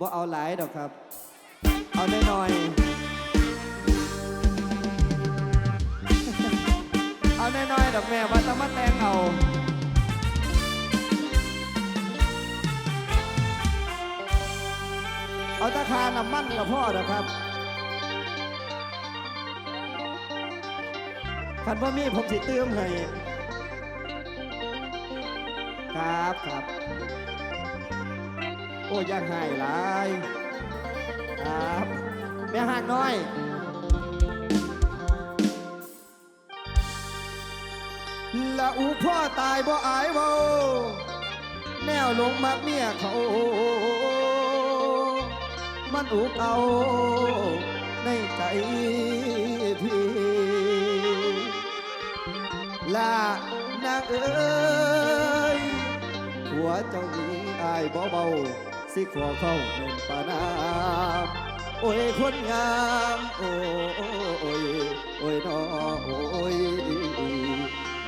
ว่าเอาหลายดอกครับ เอาน้อยๆเอาน้อยๆดอกแม่ว่าต้องมาแต่งเอาเอาตะคาน้ำมันกับพ่อนะครับคันว่ามีผมสิเติมให้ครับครับ โอ้ยยังหายหลายครับแม่ห่างน้อยละอูพ่อตายบ่อายเบาแนวลงมักเมียเขา มันอุกเอาในใจพี่ลานางเอ้ยหัวเจ้านี้อายบ่เบา สิขอเข้าเป็นปานามโอ้ยคนงามโอ้ยโอ้ยน้อโอ้ย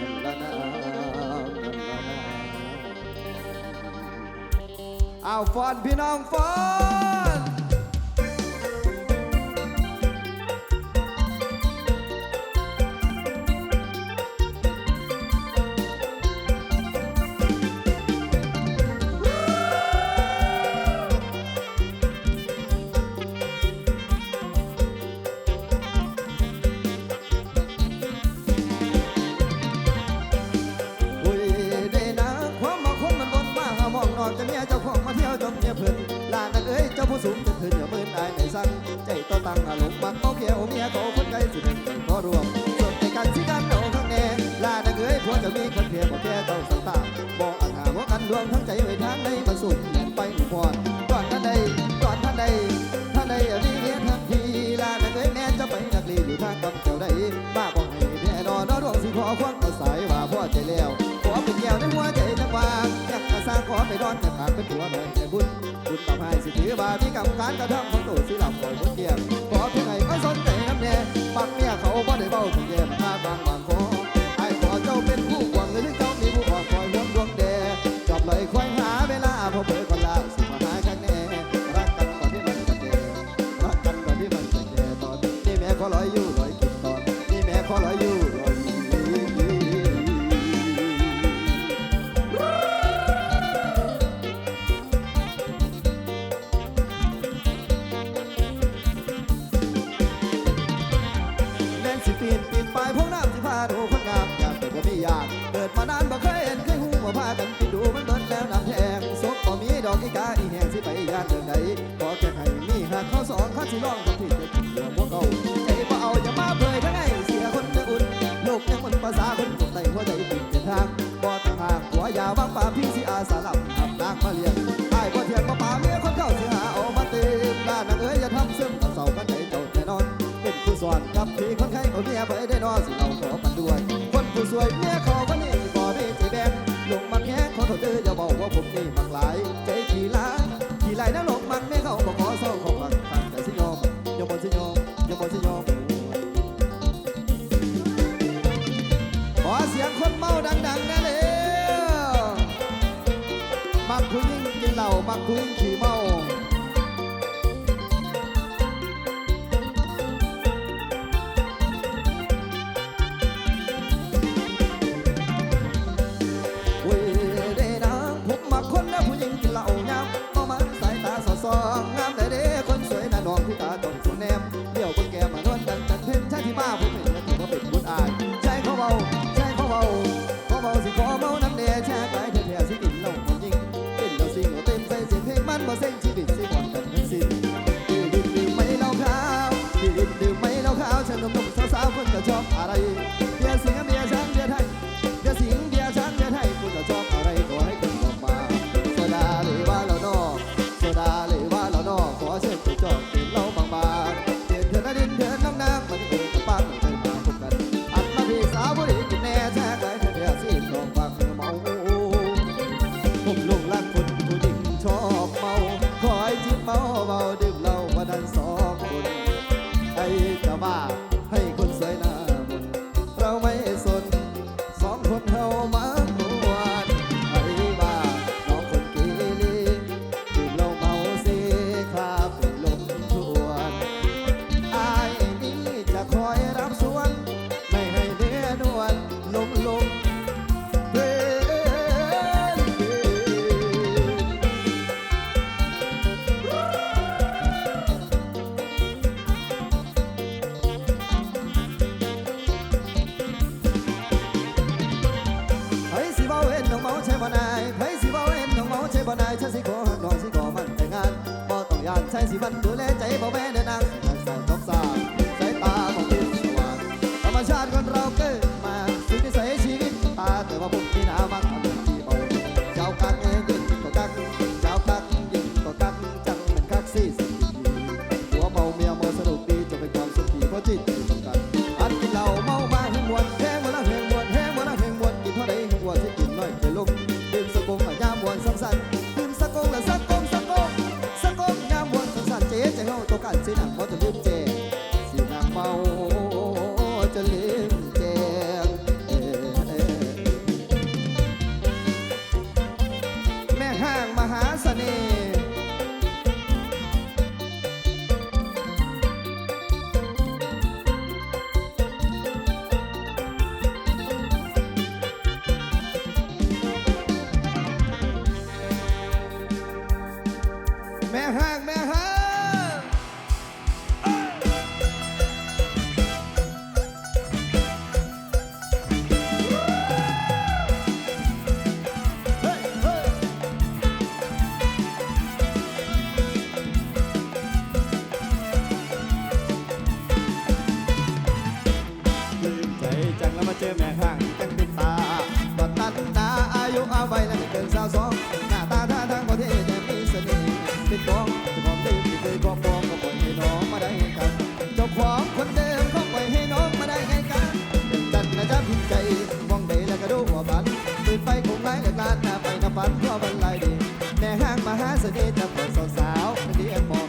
นั่นละนามนั่นละนามเอาฟอนพี่น้องฟอน ต่อตังอารมณ์มักเอาเขียวเมียเขาคนไกลสิเป็นกันก็รวมส่วนในการที่กันเอาข้างแน่ลานนักเอ้ยพวกจะมีคนเพียบ่แค่เจ้าสังตามบ่อาจหาว่ากันรวมทั้งใจไว้ทางในมาสุดแหนไปหมู่พรก่อนท่านใดก่อนท่านใดท่านใดอย่าดีเมียทันทีลานนักเอ้ยแม่จะไปนักลีอยู่ทางกำเจ้าใดบ้าบ่ให้แน่นอนน้อดวงสิขอควงเอาสายว่าพ่อใจแล้วขอเป็นแก้วในหัวใจจังวางอยากจะสร้างขอไปนอนแต่ขาดเป็นตัวหน่อย แต่บุญบุญต่อให้สิถือบาพี่กรรมการกระทำของตัวสิหลับปล่อยบนเกียงขอเพียงไงก็สนใจน้ำแน่ปักเนี่ยเขาบ่ได้เบ้าที่แย่มาบางบางคอ ผู้สอนกับพี่คนไข้เอาเมียไปได้นอสิเราขอมันด้วย คนผู้สวยเมียขอวันนี้บ่มีใจแบ่งลงมันแง่ขอโทษเด้ออย่าบอกว่าผมนี่มักหลายใจขี้ลายขี้ลายนะลงมันไม่เข้าบ่ขอเศร้าของมันตั้งแต่สิยอมยอมบ่สิยอมยอมบ่สิยอมขอเสียงคนเมาดังๆนะเด้อมักผู้หญิงกินเหล้ามักผู้หญิงขี้ Ivan แม่ห้างมหาเสน่ห์จะเปิดสาวๆเรียกหมอ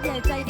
哎，在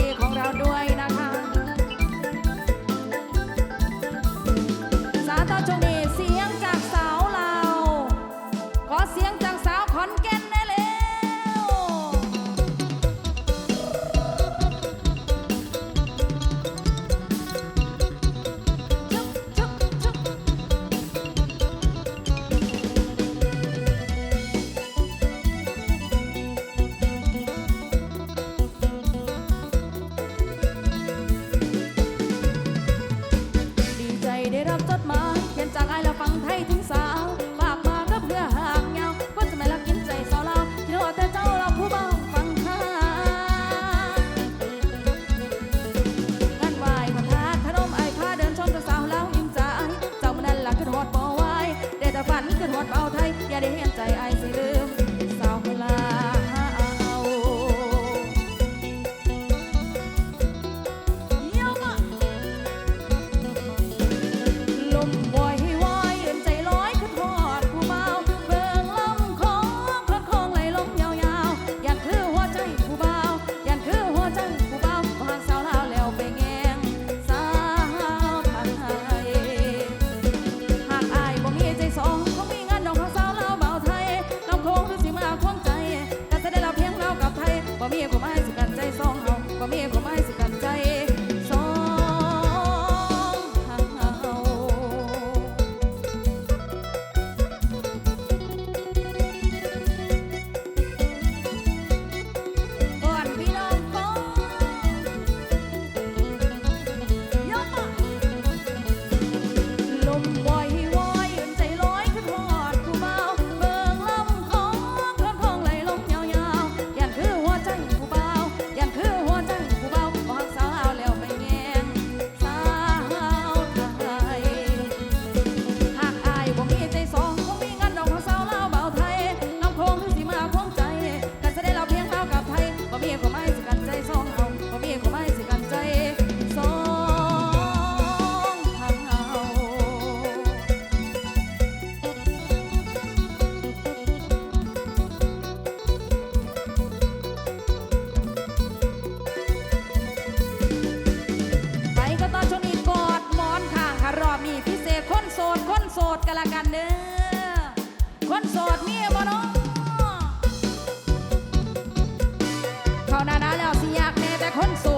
หดเบาไทย อย่าได้เห็นใจไอสิลืม คนสวย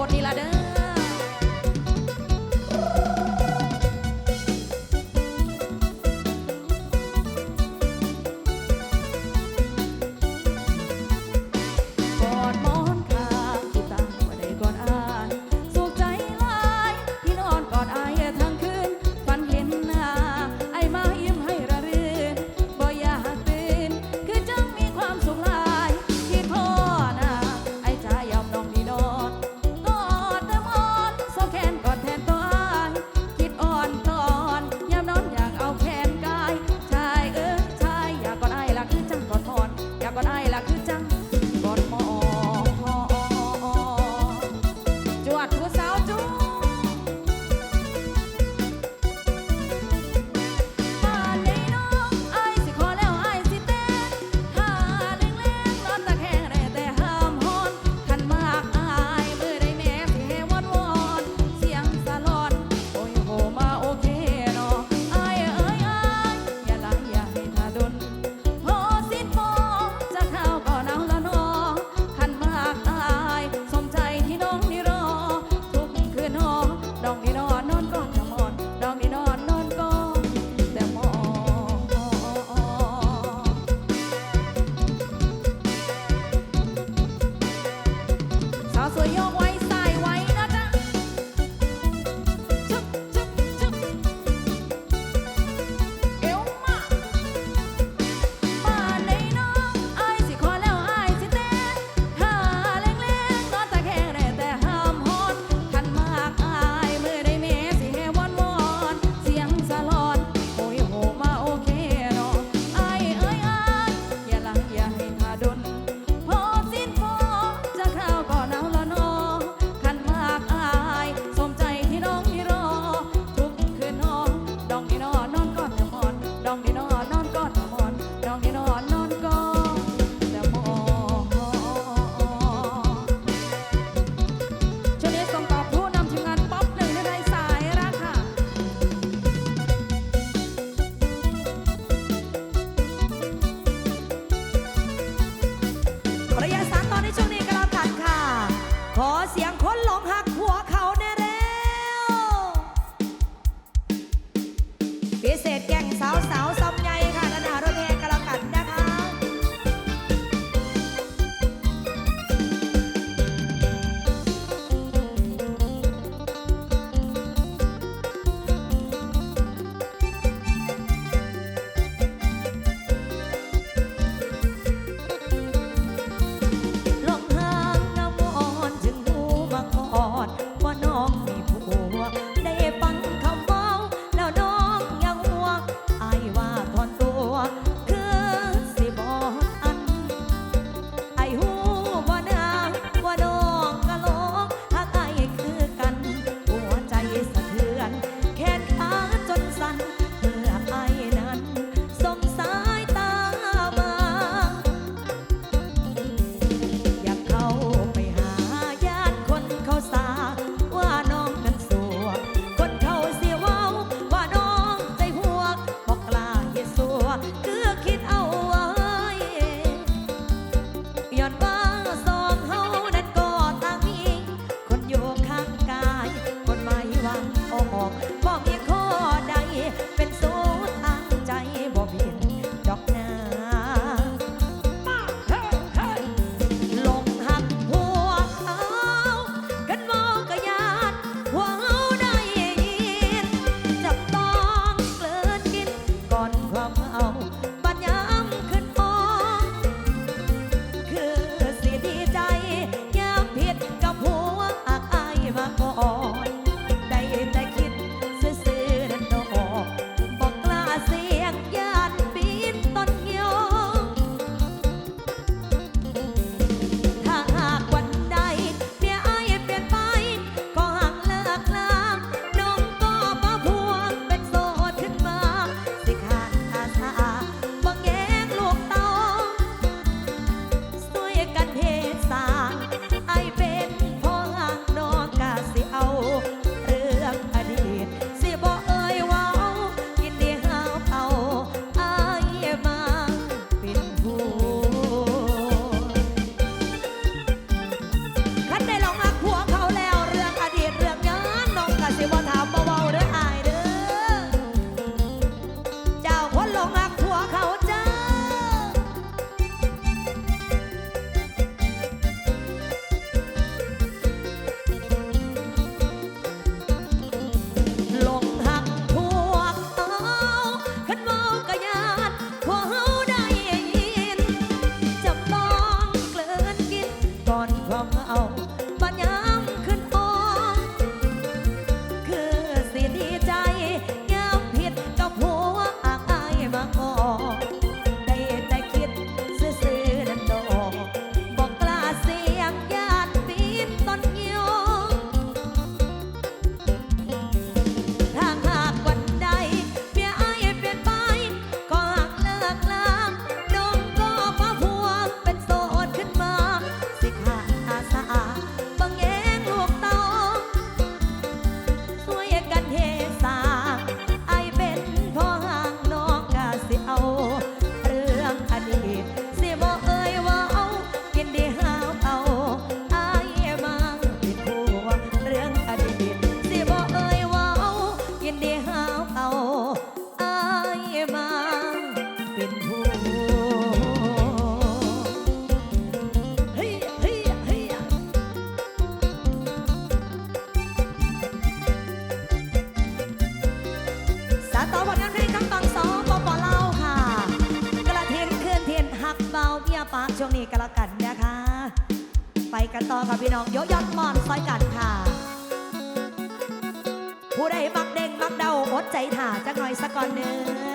ถาจักหน่อยสักก่อนหนึ่ง